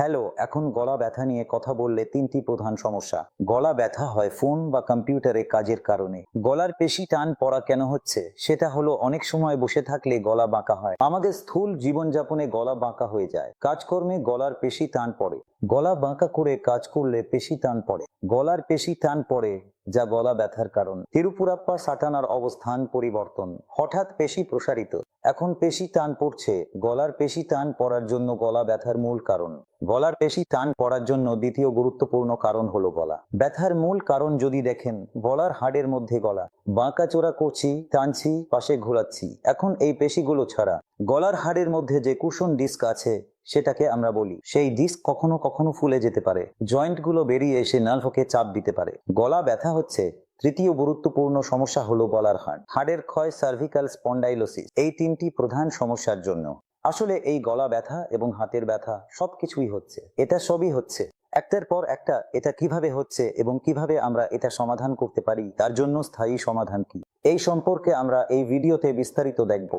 Hello, এখন গলা ব্যথা নিয়ে কথা বললে তিনটি প্রধান সমস্যা। গলা ব্যথা হয় ফোন বা কম্পিউটারে কাজের কারণে। গলার পেশি টান পড়া কেন হচ্ছে? সেটা হলো অনেক সময় বসে থাকলে গলা বাঁকা হয়। আমাদের স্থূল জীবনযাপনে গলা বাঁকা হয়ে যায়। কাজকর্মে গলার পেশি টান পড়ে। গলা বাঁকা করে কাজ করলে পেশি টান পড়ে। গলার পেশি টান পড়ে, যা গলা ব্যথার কারণ। তিরুপুরাপ্পা সাটানার অবস্থান পরিবর্তন। হঠাৎ পেশি প্রসারিত। এখন পেশি টান পড়ছে, গলার পেশি টান পড়ার জন্য গলা ব্যথার মূল কারণ। গলার পেশি টান পড়ার জন্য দ্বিতীয় গুরুত্বপূর্ণ কারণ হলো গলা। ব্যথার মূল কারণ যদি দেখেন, গলার হাড়ের মধ্যে গলা। বাঁকা চোরা করছি, টানছি, পাশে ঘোরাচ্ছি। এখন এই পেশিগুলো ছাড়া গলার হাড়ের মধ্যে যে কুশন ডিস্ক আছে, সেটাকে আমরা বলি। সেই ডিস্ক কখনো কখনো ফুলে যেতে পারে। জয়েন্টগুলো বেরিয়ে এসে নার্ভকে চাপ দিতে পারে। গলা ব্যথা হচ্ছে তৃতীয় গুরুত্বপূর্ণ সমস্যা হলো গলার হাড়। হাড়ের ক্ষয় সার্ভিক্যাল স্পন্ডাইলোসিস এই তিনটি প্রধান সমস্যার জন্য। আসলে এই গলা ব্যথা এবং হাতের ব্যথা সবকিছুই হচ্ছে। এটা সবই হচ্ছে। একটার পর একটা এটা কীভাবে হচ্ছে এবং কীভাবে আমরা এটা সমাধান করতে পারি, তার জন্য স্থায়ী সমাধান কি? এই সম্পর্কে আমরা এই ভিডিওতে বিস্তারিত দেখব।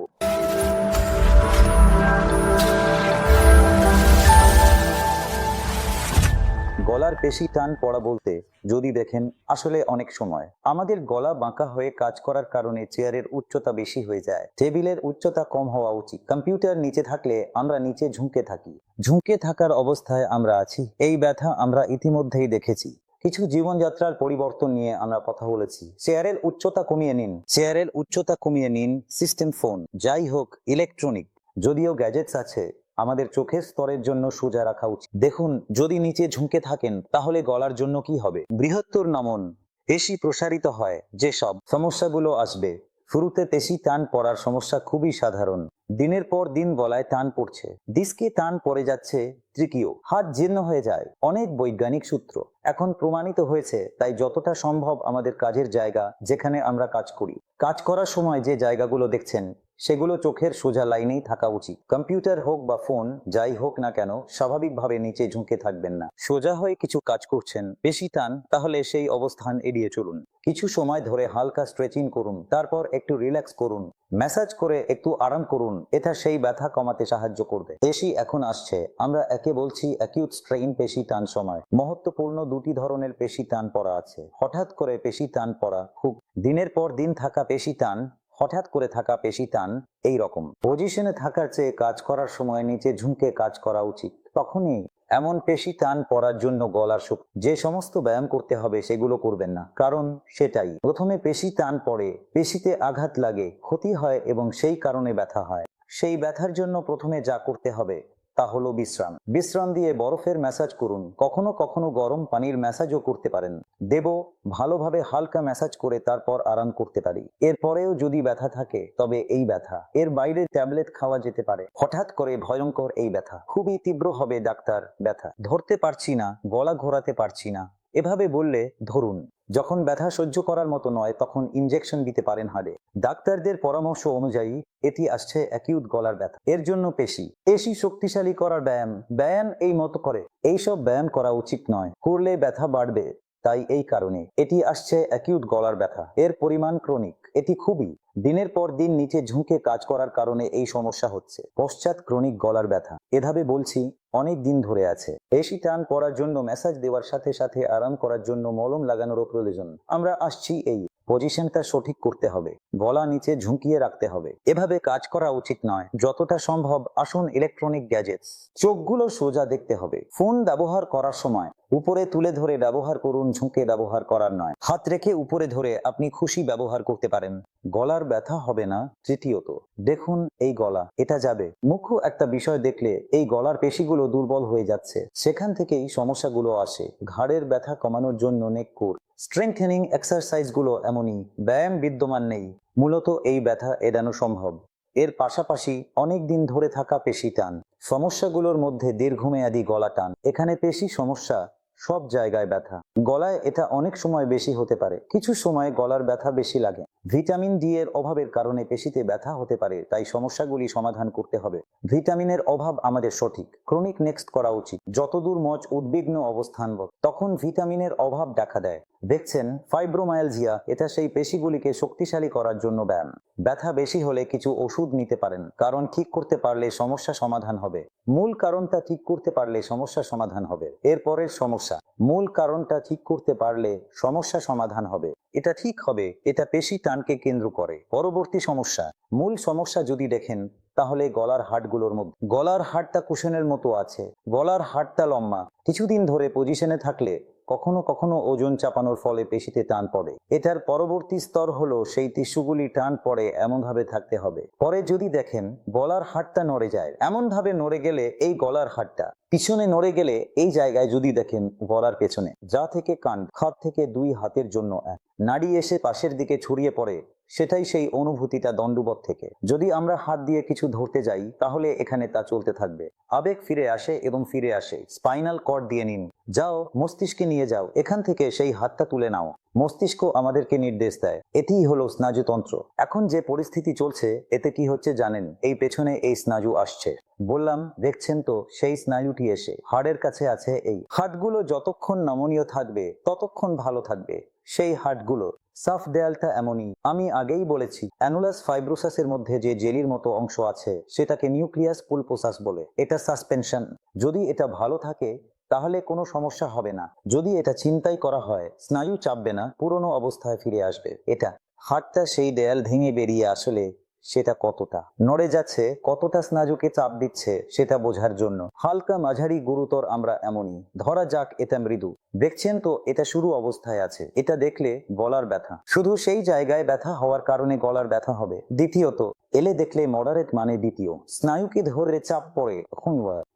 গলার পেশি টান পড়া বলতে যদি দেখেন, আসলে অনেক সময়। আমাদের গলা বাঁকা হয়ে কাজ করার কারণে চেয়ারের উচ্চতা বেশি হয়ে যায়। টেবিলের উচ্চতা কম হওয়া উচিত। কম্পিউটার নিচে থাকলে আমরা নিচে ঝুঁকে থাকি। ঝুঁকে থাকার অবস্থায় আমরা আছি। এই ব্যথা আমরা ইতিমধ্যেই দেখেছি। কিছু জীবনযাত্রার পরিবর্তন নিয়ে আমরা কথা বলেছি। চেয়ারের উচ্চতা কমিয়ে নিন। চেয়ারের উচ্চতা কমিয়ে নিন সিস্টেম ফোন। যাই হোক, ইলেকট্রনিক। যদিও গ্যাজেটস আছে আমাদের চোখের স্তরের জন্য সোজা রাখা উচিত। দেখুন, যদি নিচে ঝুঁকে থাকেন, তাহলে গলার জন্য কি হবে? বৃহত্তর নমন পেশি প্রসারিত হয় যেসব সমস্যাগুলো আসবে। শুরুতে পেশি টান পড়ার সমস্যা খুবই সাধারণ। দিনের পর দিন গলায় টান পড়ছে। ডিস্কে টান পড়ে যাচ্ছে, তৃতীয়, হাত জীর্ণ হয়ে যায়। অনেক বৈজ্ঞানিক সূত্র এখন প্রমাণিত হয়েছে, তাই যতটা সম্ভব আমাদের কাজের জায়গা যেখানে আমরা কাজ করি। কাজ করার সময় যে জায়গাগুলো দেখছেন সেগুলো চোখের সোজা লাইনেই থাকা উচিত। কম্পিউটার হোক বা ফোন, যাই হোক না কেন, স্বাভাবিকভাবে নিচে ঝুঁকে থাকবেন না। সোজা হয়ে কিছু কাজ করছেন, বেশি টান, তাহলে সেই অবস্থান এড়িয়ে চলুন। কিছু সময় ধরে হালকা স্ট্রেচিং করুন, তারপর একটু রিল্যাক্স করুন, ম্যাসাজ করে একটু আরাম করুন, এটা সেই ব্যথা কমাতে সাহায্য করবে। পেশি এখন আসছে, আমরা একে বলছি অ্যাকিউট স্ট্রেইন পেশি টান সময়। মহত্বপূর্ণ দুটি ধরনের পেশি টান পড়া আছে। হঠাৎ করে পেশি টান পড়া খুব দিনের পর দিন থাকা পেশি টান হঠাৎ করে থাকা পেশি টান এই রকম পজিশনে থাকার চেয়ে কাজ করার সময় নিচে ঝুঁকে কাজ করা উচিত। তখনই এমন পেশি টান পড়ার জন্য গলার সুখ যে সমস্ত ব্যায়াম করতে হবে সেগুলো করবেন না। কারণ সেটাই। প্রথমে পেশি টান পড়ে। পেশিতে আঘাত লাগে, ক্ষতি হয় এবং সেই কারণে ব্যথা হয়। সেই ব্যথার জন্য প্রথমে যা করতে হবে তা হলো বিশ্রাম। বিশ্রাম দিয়ে বরফের ম্যাসাজ করুন। কখনো কখনো গরম পানির ম্যাসাজও করতে পারেন। দেব, ভালোভাবে হালকা ম্যাসাজ করে তারপর আরাম করতে পারি। এরপরেও যদি ব্যথা থাকে, তবে এই ব্যথা। এর বাইরে ট্যাবলেট খাওয়া যেতে পারে। হঠাৎ করে ভয়ঙ্কর এই ব্যথা। খুবই তীব্র হবে ডাক্তার ব্যথা। ধরতে পারছি না, গলা ঘোরাতে পারছি না। এভাবে বললে, ধরুন, যখন ব্যথা সহ্য করার মতো নয়, তখন ইনজেকশন দিতে পারেন হাড়ে। ডাক্তারদের পরামর্শ অনুযায়ী, এটি আসছে অ্যাকিউট গলার ব্যথা। এর জন্য পেশি। পেশি শক্তিশালী করার ব্যায়াম। ব্যায়াম এই মতো করে। এইসব ব্যায়াম করা উচিত নয়। করলে ব্যথা বাড়বে। তাই এই কারণে এটি আসছে অ্যাকিউট গলার ব্যথা। এর পরিমাণ ক্রনিক। এটি খুবই দিনের পর দিন নিচে ঝুঁকে কাজ করার কারণে এই সমস্যা হচ্ছে। পশ্চাৎ ক্রনিক গলার ব্যথা। এভাবে বলছি, অনেক দিন ধরে আছে। এসি টান করার জন্য ম্যাসাজ দেওয়ার সাথে সাথে আরাম করার জন্য মলম লাগানোরও প্রয়োজন। আমরা আসছি এই পজিশনটা সঠিক করতে হবে। গলা নিচে ঝুঁকিয়ে রাখতে হবে। এভাবে কাজ করা উচিত নয়। যতটা সম্ভব আসুন ইলেকট্রনিক গ্যাজেটস চোখগুলো সোজা দেখতে হবে। ফোন ব্যবহার করার সময় উপরে তুলে ধরে ব্যবহার করুন, ঝুঁকে ব্যবহার করার নয়। হাত রেখে উপরে ধরে আপনি খুশি ব্যবহার করতে পারেন। গলার ব্যথা হবে না, তৃতীয়ত। দেখুন এই গলা, এটা যাবে। মুখ্য একটা বিষয় দেখলে এই গলার পেশিগুলো দুর্বল হয়ে যাচ্ছে। সেখান থেকেই সমস্যাগুলো আসে। ঘাড়ের ব্যথা কমানোর জন্য নেককুর স্ট্রেংথেনিং এক্সারসাইজগুলো এমনই, ব্যায়াম বিদ্যমান নেই, মূলত এই ব্যথা এড়ানো সম্ভব। এর পাশাপাশি অনেক দিন ধরে থাকা পেশি টান, সমস্যাগুলোর মধ্যে দীর্ঘমেয়াদী গলা টান, এখানে পেশি সমস্যা, সব জায়গায় ব্যথা। গলায় এটা অনেক সময় বেশি হতে পারে, কিছু সময় গলার ব্যথা বেশি লাগে। ভিটামিন ডি এর অভাবের কারণে পেশিতে ব্যথা হতে পারে, তাই সমস্যাগুলি সমাধান করতে হবে। ভিটামিনের অভাব আমাদের সঠিক, ক্রনিক নেক্সট করা উচিত। যতদূর মচ উদ্বিগ্ন অবস্থান তখন ভিটামিনের অভাব দেখা দেয়। দেখছেন ফাইব্রোমায়ালজিয়া এটা সেই পেশিগুলিকে শক্তিশালী করার জন্য ব্যায়াম। ব্যথা বেশি হলে কিছু ওষুধ নিতে পারেন, কারণ ঠিক করতে পারলে সমস্যা সমাধান হবে। মূল কারণটা ঠিক করতে পারলে সমস্যা সমাধান হবে। এরপরের সমস্যা, মূল কারণটা ঠিক করতে পারলে সমস্যা সমাধান হবে। এটা ঠিক হবে, এটা পেশি টানকে কেন্দ্র করে। পরবর্তী সমস্যা, মূল সমস্যা যদি দেখেন, তাহলে গলার হাটগুলোর মধ্যে। গলার হাটটা কুশনের মতো আছে। গলার হাটটা লম্বা। কিছুদিন ধরে পজিশনে থাকলে কখনো কখনো ওজন চাপানোর ফলে পেশিতে টান পড়ে। এটার পরবর্তী স্তর হলো সেই টিস্যুগুলি টান পড়ে এমনভাবে থাকতে হবে। পরে যদি দেখেন, গলার হাটটা নড়ে যায়। এমনভাবে নড়ে গেলে এই গলার হাটটা পিছনে নড়ে গেলে এই জায়গায় যদি দেখেন, গলার পেছনে। যা থেকে কান খাত থেকে দুই হাতের জন্য এক। নাড়ি এসে পাশের দিকে ছড়িয়ে পড়ে। সেটাই সেই অনুভূতিটা দণ্ডবত থেকে। যদি আমরা হাত দিয়ে কিছু ধরতে যাই, তাহলে এখানে তা চলতে থাকবে। আবেগ ফিরে আসে এবং ফিরে আসে। স্পাইনাল কর্ড দিয়ে নিন। যাও মস্তিষ্কে নিয়ে যাও। এখান থেকে সেই হাতটা তুলে নাও। মস্তিষ্ক আমাদেরকে নির্দেশ দেয়। এটিই হলো স্নায়ুতন্ত্র। এখন যে পরিস্থিতি চলছে, এতে কি হচ্ছে জানেন? এই পেছনে এই স্নায়ু আসছে। বললাম, দেখছেন তো, সেই স্নায়ুটি এসে। হাড়ের কাছে আছে এই। হাড়গুলো যতক্ষণ নমনীয় থাকবে, ততক্ষণ ভালো থাকবে। সেই হাড়গুলো সাফ দেয়ালটা এমনই। আমি আগেই বলেছি, অ্যানুলাস ফাইব্রোসাসের মধ্যে যে জেলির মতো অংশ আছে, সেটাকে নিউক্লিয়াস পুলপোসাস বলে। এটা সাসপেনশন। যদি এটা ভালো থাকে, তাহলে কোনো সমস্যা হবে না। যদি এটা চিন্তাই করা হয়, স্নায়ু চাপবে না, পুরনো অবস্থায় ফিরে আসবে। এটা হাটটা সেই দেয়াল ভেঙে বেরিয়ে আসলে সেটা কতটা? নড়ে যাচ্ছে, কতটা স্নায়ুকে চাপ দিচ্ছে, সেটা বোঝার জন্য। হালকা মাঝারি, গুরুতর আমরা এমনই। ধরা যাক এটা মৃদু। দেখছেন তো, এটা শুরু অবস্থায় আছে। এটা দেখলে গলার ব্যথা। শুধু সেই জায়গায় ব্যথা হওয়ার কারণে গলার ব্যথা হবে। দ্বিতীয়ত, এলে দেখলে মডারেট মানে দ্বিতীয়। স্নায়ুকে ধরে চাপ পড়ে।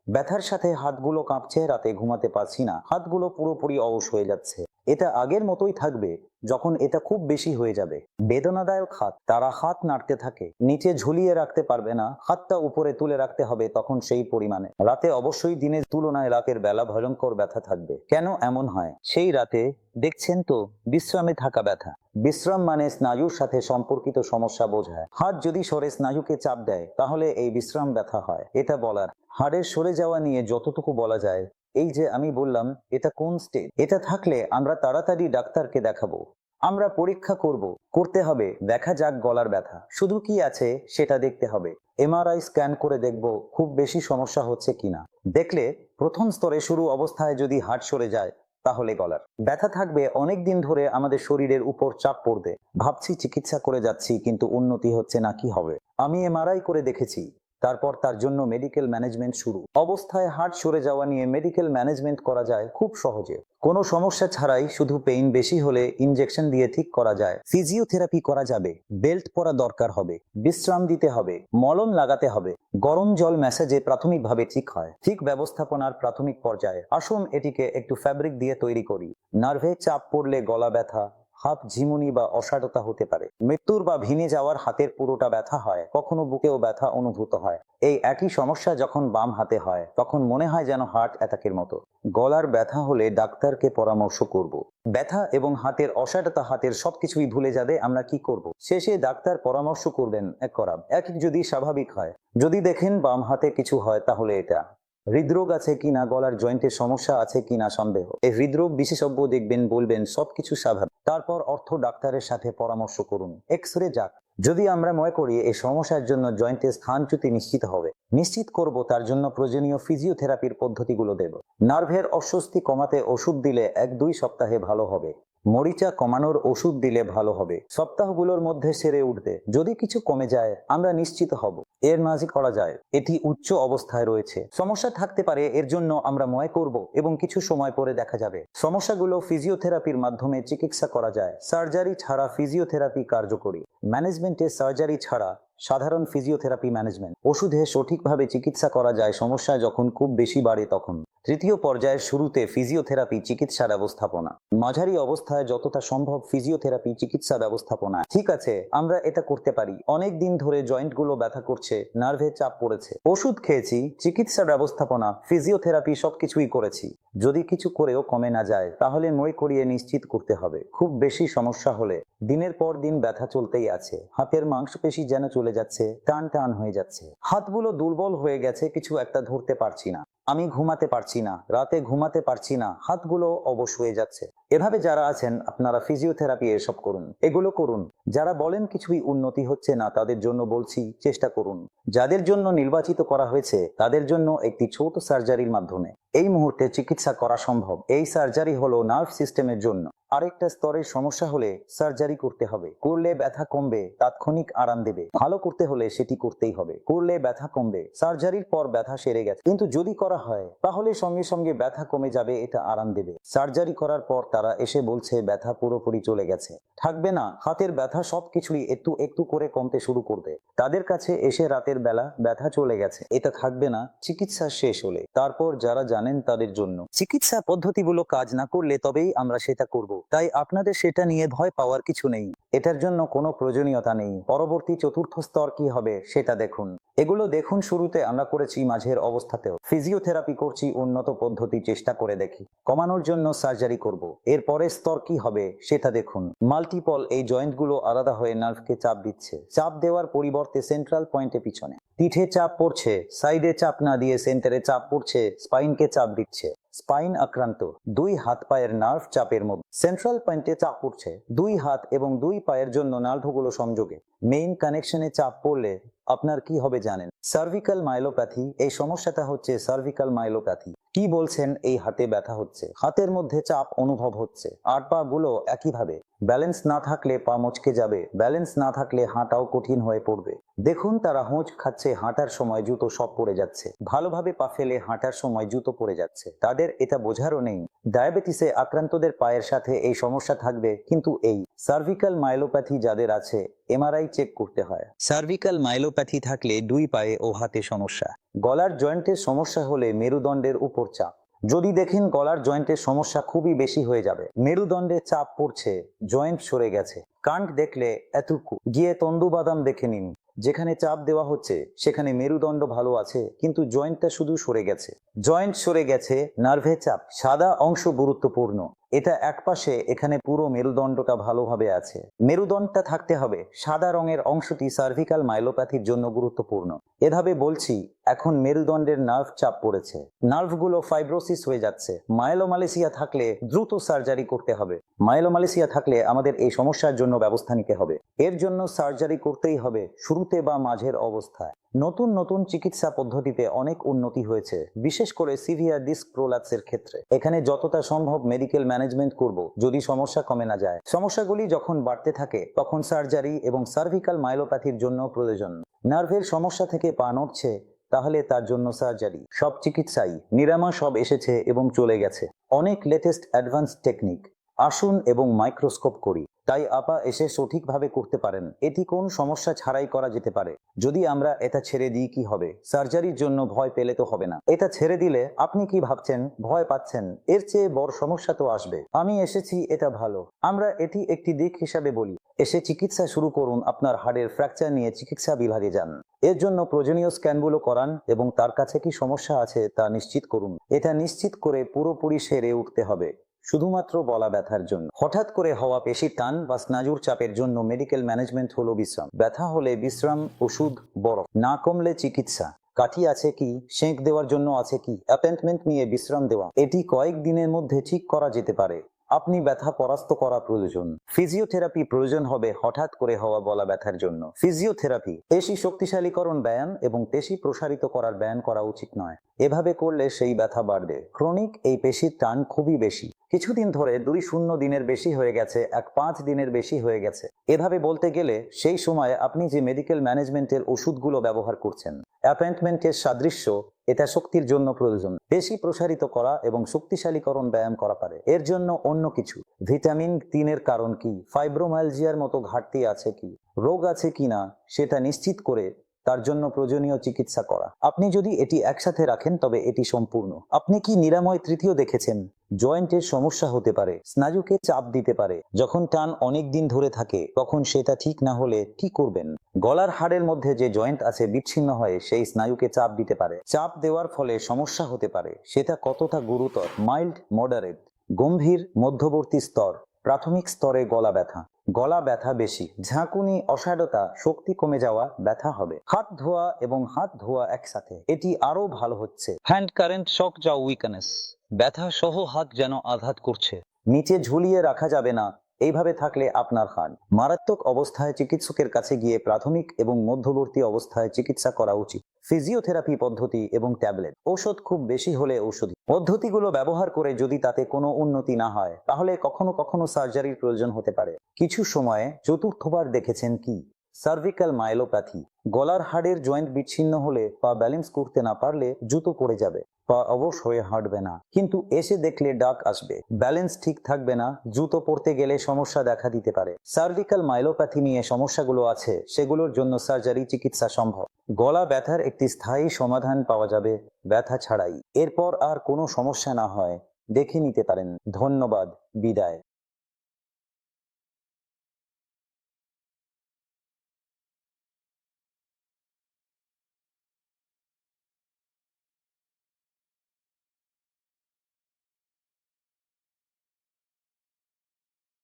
ব্যথার সাথে হাতগুলো কাঁপছে, রাতে ঘুমাতে পারছি না। হাতগুলো পুরোপুরি অবশ হয়ে যাচ্ছে। এটা আগের মতোই থাকবে যখন এটা খুব বেশি হয়ে যাবে। বেদনাদায়ক হাত, তারা হাত নাড়তে থাকে। নিচে ঝুলিয়ে রাখতে পারবে না। হাতটা উপরে তুলে রাখতে হবে তখন সেই পরিমাণে। রাতে অবশ্যই দিনের তুলনায় রাতের বেলা ভয়ঙ্কর ব্যথা থাকবে। কেন এমন হয়? সেই রাতে দেখছেন তো, বিশ্রামে থাকা ব্যথা। বিশ্রাম মানে স্নায়ুর সাথে সম্পর্কিত সমস্যা বোঝায়। হাত যদি সরে স্নায়ুকে চাপ দেয়, তাহলে এই বিশ্রাম ব্যথা হয়। এটা বলার হাড়ের সরে যাওয়া নিয়ে যতটুকু বলা যায়, এই যে আমি বললাম, এটা কোন স্টেজ এটা থাকলে আমরা তাড়াতাড়ি ডাক্তারকে দেখাবো। আমরা পরীক্ষা করব, করতে হবে, দেখা যাক গলার ব্যথা। শুধু কি আছে, সেটা দেখতে হবে। এমআরআই স্ক্যান করে দেখব, খুব বেশি সমস্যা হচ্ছে কিনা। দেখলে, প্রথম স্তরে শুরু অবস্থায় যদি হাট সরে যায়, তাহলে গলার ব্যথা থাকবে, অনেক দিন ধরে আমাদের শরীরের উপর চাপ পড়বে। ভাবছি চিকিৎসা করে যাচ্ছি, কিন্তু উন্নতি হচ্ছে না, কি হবে? আমি এমআরআই করে দেখেছি। তারপর তার জন্য মেডিকেল ম্যানেজমেন্ট শুরু। অবস্থায় হার্ট সরে যাওয়া নিয়ে মেডিকেল ম্যানেজমেন্ট করা যায় খুব সহজে। কোনো সমস্যা ছাড়াই শুধু পেইন বেশি হলে ইনজেকশন দিয়ে ঠিক করা যায়। ফিজিওথেরাপি করা যাবে। বেল্ট পরা দরকার হবে। বিশ্রাম দিতে হবে। মলম লাগাতে হবে। গরম জল ম্যাসাজে প্রাথমিকভাবে ঠিক হয়। ঠিক ব্যবস্থাপনার প্রাথমিক পর্যায়ে। আসুন এটিকে একটু ফ্যাব্রিক দিয়ে তৈরি করি। নার্ভে চাপ পড়লে গলা ব্যথা হাত ঝিমুনি বা অসাড়তা হতে পারে। মৃত্যুর বা ভেঙে যাওয়ার হাতের পুরোটা ব্যথা হয়, কখনো বুকেও ব্যথা অনুভূত হয়। এই একই সমস্যা যখন বাম হাতে হয়, তখন মনে হয় যেন হার্ট অ্যাটাকের মতো। গলার ব্যথা হলে ডাক্তারকে পরামর্শ করব। ব্যথা এবং হাতের অসাড়তা হাতের সবকিছুই ভুলে যাবে, আমরা কি করব। শেষে ডাক্তার পরামর্শ করবেন, এক করাব। এক যদি স্বাভাবিক হয়। যদি দেখেন বাম হাতে কিছু হয়, তাহলে এটা। হৃদরোগ আছে কিনা, গলার জয়েন্টের সমস্যা আছে কিনা সন্দেহ? এই হৃদরোগ বিশেষজ্ঞ দেখবেন, বলবেন, সবকিছু স্বাভাবিক। তারপর অর্থ ডাক্তারের সাথে পরামর্শ করুন। এক্স রে যাক। যদি আমরা মনে করি এই সমস্যার জন্য জয়েন্টের স্থানচ্যুতি নিশ্চিত হবে, নিশ্চিত করব তার জন্য প্রয়োজনীয় ফিজিওথেরাপির পদ্ধতিগুলো দেব। নার্ভের অস্বস্তি কমাতে ওষুধ দিলে এক দুই সপ্তাহে ভালো হবে। মরিচা কমানোর ওষুধ দিলে ভালো হবে। সপ্তাহগুলোর মধ্যে সেরে উঠবে। যদি কিছু কমে যায়, আমরা নিশ্চিত হব। এর মাঝে করা যায়। এটি উচ্চ অবস্থায় রয়েছে। সমস্যা থাকতে পারে, এর জন্য আমরা ময় করব এবং কিছু সময় পরে দেখা যাবে। সমস্যাগুলো ফিজিওথেরাপির মাধ্যমে চিকিৎসা করা যায়। সার্জারি ছাড়া ফিজিওথেরাপি কার্যকরী। ম্যানেজমেন্টে সার্জারি ছাড়া সাধারণ ফিজিওথেরাপি ম্যানেজমেন্ট ওষুধে সঠিকভাবে চিকিৎসা করা যায়, সমস্যা যখন খুব বেশি বাড়ে তখন। তৃতীয় পর্যায়ের শুরুতে ফিজিওথেরাপি চিকিৎসা ব্যবস্থাপনা। মাঝারি অবস্থায় যতটা সম্ভব ফিজিওথেরাপি চিকিৎসা ব্যবস্থাপনা। ঠিক আছে, আমরা এটা করতে পারি। অনেক দিন ধরে জয়েন্টগুলো ব্যথা করছে, নার্ভে চাপ পড়েছে। ওষুধ খেয়েছি, চিকিৎসা ব্যবস্থাপনা ফিজিওথেরাপি সবকিছুই করেছি। যদি কিছু করেও কমে না যায়, তাহলে মই করিয়ে নিশ্চিত করতে হবে। খুব বেশি সমস্যা হলে। দিনের পর দিন ব্যথা চলতেই আছে। হাতের মাংসপেশি যেন চলে যাচ্ছে, টান টান হয়ে যাচ্ছে। হাতগুলো দুর্বল হয়ে গেছে, কিছু একটা ধরতে পারছি না। আমি ঘুমাতে পারছি না, রাতে ঘুমাতে পারছি না, হাতগুলো অবশ হয়ে যাচ্ছে। এভাবে যারা আছেন, আপনারা ফিজিওথেরাপি এসব করুন। এগুলো করুন। যারা বলেন কিছুই উন্নতি হচ্ছে না, তাদের জন্য বলছি, চেষ্টা করুন। যাদের জন্য নির্বাচিত করা হয়েছে, তাদের জন্য একটি ছোট সার্জারির মাধ্যমে। এই মুহূর্তে চিকিৎসা করা সম্ভব। এই সার্জারি হলো নার্ভ সিস্টেমের জন্য। আরেকটা স্তরের সমস্যা হলে সার্জারি করতে হবে। করলে ব্যথা কমবে, তাৎক্ষণিক আরাম দেবে। ভালো করতে হলে সেটি করতেই হবে। করলে ব্যথা কমবে সার্জারির পর ব্যথা সেরে গেছে। কিন্তু যদি করা হয়, তাহলে সঙ্গে সঙ্গে ব্যথা কমে যাবে, এটা আরাম দেবে। সার্জারি করার পর তারা এসে বলছে, ব্যথা পুরোপুরি চলে গেছে। থাকবে না, হাতের ব্যথা সবকিছুই একটু একটু করে কমতে শুরু করবে। তাদের কাছে এসে রাতের বেলা ব্যথা চলে গেছে। এটা থাকবে না, চিকিৎসা শেষ হলে। তারপর যারা জানেন তাদের জন্য। চিকিৎসা পদ্ধতিগুলো কাজ না করলে তবেই আমরা সেটা করব। তাই আপনাদের সেটা নিয়ে ভয় পাওয়ার কিছু নেই। এটার জন্য কোনো প্রয়োজনীয়তা নেই। পরবর্তী চতুর্থ স্তর কি হবে, সেটা দেখুন। এগুলো দেখুন শুরুতে, আমরা করেছি মাঝের অবস্থাতেও। ফিজিওথেরাপি করছি, উন্নত পদ্ধতি, চেষ্টা করে দেখি। কমানোর জন্য সার্জারি করব। এর পরের স্তর কি হবে, সেটা দেখুন। মাল্টিপল, এই জয়েন্টগুলো আলাদা হয়ে নার্ভকে চাপ দিচ্ছে। চাপ দেওয়ার পরিবর্তে সেন্ট্রাল পয়েন্টে পিছনে। পিঠে চাপ পড়ছে, সাইডে চাপ না দিয়ে সেন্টারে চাপ পড়ছে, স্পাইনকে চাপ দিচ্ছে। স্পাইন আক্রান্ত। দুই হাত পায়ের নার্ভ চাপের মধ্যে। সেন্ট্রাল পয়েন্টে চাপ পড়ছে দুই হাত এবং দুই পায়ের জন্য নার্ভগুলো সংযোগে। মেইন কানেকশনে চাপ পড়লে আপনার কি হবে জানেন? সার্ভিক্যাল মাইলোপ্যাথি এই সমস্যাটা হচ্ছে সার্ভিক্যাল মাইলোপ্যাথি কি বলছেন এই হাতে ব্যথা হচ্ছে? হাতের মধ্যে চাপ অনুভব হচ্ছে। আর পা গুলো একইভাবে। ব্যালেন্স না থাকলে পা মচকে যাবে। ব্যালেন্স না থাকলে হাঁটাও কঠিন হয়ে পড়বে। দেখুন তারা হোঁচ খাচ্ছে, হাঁটার সময় জুতো সব পড়ে যাচ্ছে। ভালোভাবে পা ফেলে হাঁটার সময় জুতো পড়ে যাচ্ছে। তাদের এটা বোঝারও নেই। ডায়াবেটিসে আক্রান্তদের পায়ের সাথে এই সমস্যা থাকবে, কিন্তু এই সার্ভিক্যাল মাইলোপ্যাথি যাদের আছে, এমআরআই চেক করতে হয়। সার্ভিক্যাল মাইলোপ্যাথি থাকলে দুই পায়ে ও হাতে সমস্যা। গলার জয়েন্টের সমস্যা হলে মেরুদণ্ডের উপর চাপ। যদি দেখেন গলার জয়েন্টের সমস্যা খুবই বেশি হয়ে যাবে। মেরুদণ্ডে চাপ পড়ছে, জয়েন্ট সরে গেছে। কান্ড দেখলে এতটুকু। গিয়ে তন্দুবাদাম দেখে নিন। যেখানে চাপ দেওয়া হচ্ছে, সেখানে মেরুদণ্ড ভালো আছে, কিন্তু জয়েন্টটা শুধু সরে গেছে। জয়েন্ট সরে গেছে, নার্ভে চাপ। সাদা অংশ গুরুত্বপূর্ণ। এটা একপাশে এখানে পুরো মেরুদণ্ডটা ভালোভাবে আছে। মেরুদণ্ডটা থাকতে হবে সাদা রঙের অংশটি সার্ভিক্যাল মাইলোপ্যাথির জন্য গুরুত্বপূর্ণ। এভাবে বলছি, এখন মেরুদণ্ডের নার্ভ চাপ পড়েছে। নার্ভগুলো ফাইব্রোসিস হয়ে যাচ্ছে। মাইলোমালেসিয়া থাকলে দ্রুত সার্জারি করতে হবে। মাইলোমালেসিয়া থাকলে আমাদের এই সমস্যার জন্য ব্যবস্থা নিতে হবে। এর জন্য সার্জারি করতেই হবে শুরুতে বা মাঝের অবস্থায়। নতুন নতুন চিকিৎসা পদ্ধতিতে অনেক উন্নতি হয়েছে, বিশেষ করে সিভিয়ার ডিস্ক প্রোলাপসের ক্ষেত্রে। এখানে যতটা সম্ভব মেডিকেল ম্যানেজমেন্ট করব, যদি সমস্যা কমে না যায়। সমস্যাগুলি যখন বাড়তে থাকে, তখন সার্জারি এবং সার্ভিক্যাল মাইলোপ্যাথির জন্য প্রয়োজন। নার্ভের সমস্যা থেকে পা নড়ছে, তাহলে তার জন্য সার্জারি। সব চিকিৎসাই, নিরাময় সব এসেছে এবং চলে গেছে। অনেক লেটেস্ট অ্যাডভান্স টেকনিক। আসুন এবং মাইক্রোস্কোপ করি। তাই আপা এসে সঠিকভাবে করতে পারেন। এটি কোন সমস্যা ছাড়াই করা যেতে পারে? যদি আমরা এটা ছেড়ে দিই, কি হবে? সার্জারির জন্য ভয় পেলে তো হবে না। এটা ছেড়ে দিলে আপনি কি ভাবছেন? ভয় পাচ্ছেন? এর চেয়ে বড় সমস্যা তো আসবে। আমি এসেছি, এটা ভালো। আমরা এটি একটি দিক হিসাবে বলি। এসে চিকিৎসা শুরু করুন, আপনার হাড়ের ফ্র্যাকচার নিয়ে চিকিৎসা বিভাগে যান। এর জন্য প্রয়োজনীয় স্ক্যানগুলো করান এবং তার কাছে কি সমস্যা আছে তা নিশ্চিত করুন। এটা নিশ্চিত করে পুরোপুরি সেরে উঠতে হবে। শুধুমাত্র বলা ব্যথার জন্য। হঠাৎ করে হওয়া পেশির টান বা স্নাজুর চাপের জন্য মেডিকেল ম্যানেজমেন্ট হলো বিশ্রাম। ব্যথা হলে বিশ্রাম, ওষুধ, বরফ। না কমলে চিকিৎসা। কাঠি আছে কি? সেঁক দেওয়ার জন্য আছে কি? অ্যাপয়েন্টমেন্ট নিয়ে বিশ্রাম দেওয়া। এটি কয়েক দিনের মধ্যে ঠিক করা যেতে পারে। আপনি ব্যথা পরাস্ত করা প্রয়োজন। ফিজিওথেরাপি প্রয়োজন হবে হঠাৎ করে হওয়া বলা ব্যথার জন্য। ফিজিওথেরাপি, পেশি শক্তিশালীকরণ ব্যায়াম এবং পেশি প্রসারিত করার ব্যায়াম করা উচিত নয়। এভাবে করলে সেই ব্যথা বাড়বে। ক্রনিক, এই পেশির টান খুবই বেশি। কিছুদিন ধরে দুই শূন্য দিনের বেশি হয়ে গেছে, এক পাঁচ দিনের বেশি হয়ে গেছে। এভাবে বলতে গেলে সেই সময় আপনি যে মেডিকেল ম্যানেজমেন্টের ওষুধগুলো ব্যবহার করছেন অ্যাপয়েন্টমেন্টের সাদৃশ্য এটা শক্তির জন্য প্রয়োজন। বেশি প্রসারিত করা এবং শক্তিশালীকরণ ব্যায়াম করা পারে। এর জন্য অন্য কিছু। ভিটামিন তিনের কারণ কি? ফাইব্রোমাইলজিয়ার মতো ঘাটতি আছে কি? রোগ আছে কি না সেটা নিশ্চিত করে তার জন্য প্রয়োজনীয় চিকিৎসা করা। আপনি যদি এটি একসাথে রাখেন, তবে এটি সম্পূর্ণ। আপনি কি নিরাময় তৃতীয় দেখেছেন? জয়েন্টের সমস্যা হতে পারে, স্নায়ুকে চাপ দিতে পারে। যখন টান অনেক দিন ধরে থাকে, তখন সেটা ঠিক না হলে কি করবেন? গলার হাড়ের মধ্যে যে জয়েন্ট আছে, বিচ্ছিন্ন হয়ে সেই স্নায়ুকে চাপ দিতে পারে। চাপ দেওয়ার ফলে সমস্যা হতে পারে, সেটা কতটা গুরুতর? মাইল্ড, মডারেট, গম্ভীর, মধ্যবর্তী স্তর, প্রাথমিক স্তরে গলা ব্যথা। গলা ব্যথা বেশি ঝাঁকুনি অসাডতা শক্তি কমে যাওয়া ব্যথা হবে। হাত ধোয়া এবং হাত ধোয়া একসাথে এটি আরও ভালো হচ্ছে। হ্যান্ড কারেন্ট শক যা উইকনেস ব্যথা সহ হাত যেন আঘাত করছে। নিচে ঝুলিয়ে রাখা যাবে না এইভাবে থাকলে আপনার হাত মারাত্মক অবস্থায় চিকিৎসকের কাছে গিয়ে প্রাথমিক এবং মধ্যবর্তী অবস্থায় চিকিৎসা করা উচিত। ফিজিওথেরাপি পদ্ধতি এবং ট্যাবলেট। ঔষধ খুব বেশি হলে ঔষধি। পদ্ধতিগুলো ব্যবহার করে যদি তাতে কোনো উন্নতি না হয়, তাহলে কখনো কখনো সার্জারির প্রয়োজন হতে পারে। কিছু সময়ে চতুর্থবার দেখেছেন কি? Cervical myelopathy. গলার হাড়ের জয়েন্ট বিচ্ছিন্ন হলে বা ব্যালেন্স করতে না পারলে জুতো পড়ে যাবে। পা অবশ হয়ে হাঁটবে না। কিন্তু এসে দেখলে ডাক আসবে। ব্যালেন্স ঠিক থাকবে না, জুতো পড়তে গেলে সমস্যা দেখা দিতে পারে। সার্ভিক্যাল মাইলোপ্যাথি নিয়ে সমস্যাগুলো আছে, সেগুলোর জন্য সার্জারি চিকিৎসা সম্ভব। গলা ব্যথার একটি স্থায়ী সমাধান পাওয়া যাবে, ব্যথা ছাড়াই। এরপর আর কোনো সমস্যা না হয়, দেখে নিতে পারেন। ধন্যবাদ, বিদায়।